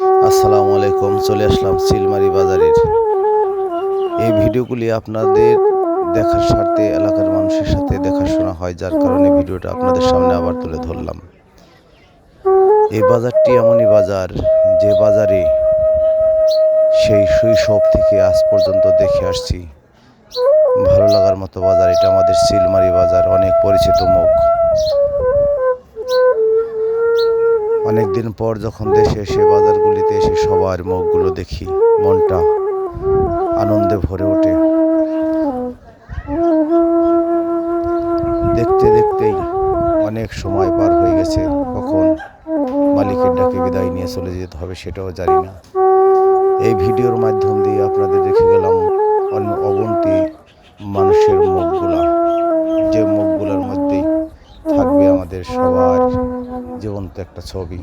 আসসালামু আলাইকুম, চলে আসলাম সিলমারি বাজারের। এই ভিডিওগুলি আপনাদের দেখার স্বার্থে, এলাকার মানুষের সাথে দেখাশোনা হয়, যার কারণে ভিডিওটা আপনাদের সামনে আবার তুলে ধরলাম। এই বাজারটি এমনই বাজার, যে বাজারে সেই শৈশব থেকে আজ পর্যন্ত দেখে আসছি। ভালো লাগার মতো বাজার, এটা আমাদের সিলমারি বাজার, অনেক পরিচিত মুখ। অনেকদিন পর যখন দেশে এসে বাজারগুলিতে এসে সবার মুখগুলো দেখি, মনটা আনন্দে ভরে ওঠে। দেখতে দেখতেই অনেক সময় পার হয়ে গেছে, কখন মালিকের ডাকে বিদায় নিয়ে চলে যেতে হবে সেটাও জানি না। এই ভিডিওর মাধ্যম দিয়ে আপনাদের দেখে গেলাম অন্য অগন্তি মানুষের মুখগুলা। যে মুখগুলোর মধ্যেই থাকবে আমাদের সবার জীবন্ত একটা ছবি।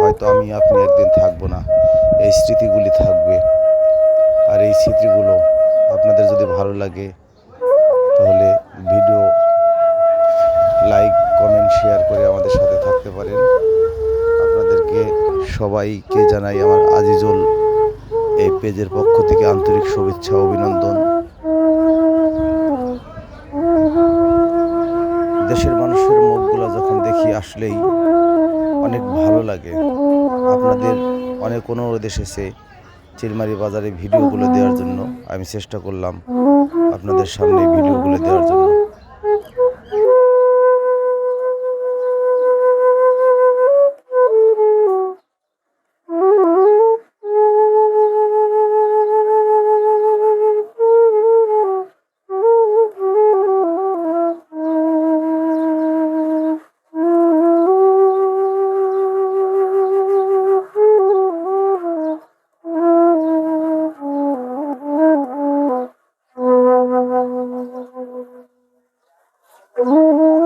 হয়তো আমি আপনি একদিন থাকব না। এই স্মৃতিগুলি থাকবে। আর এই স্মৃতিগুলো আপনাদের যদি ভালো লাগে, তাহলে ভিডিও লাইক, কমেন্ট, শেয়ার করে আমাদের সাথে থাকতে পারেন। আপনাদেরকে সবাইকে জানাই আমার আজিজুল এই পেজের পক্ষ থেকে আন্তরিক শুভেচ্ছা, অভিনন্দন। দেশের মানুষের মুখগুলো যখন দেখি আসলেই অনেক ভালো লাগে। আপনাদের অনেক অনুরোধ এসেছে চিলমারি বাজারে ভিডিওগুলো দেওয়ার জন্য। আমি চেষ্টা করলাম আপনাদের সামনে ভিডিওগুলো দেওয়ার জন্য। Mm-hmm.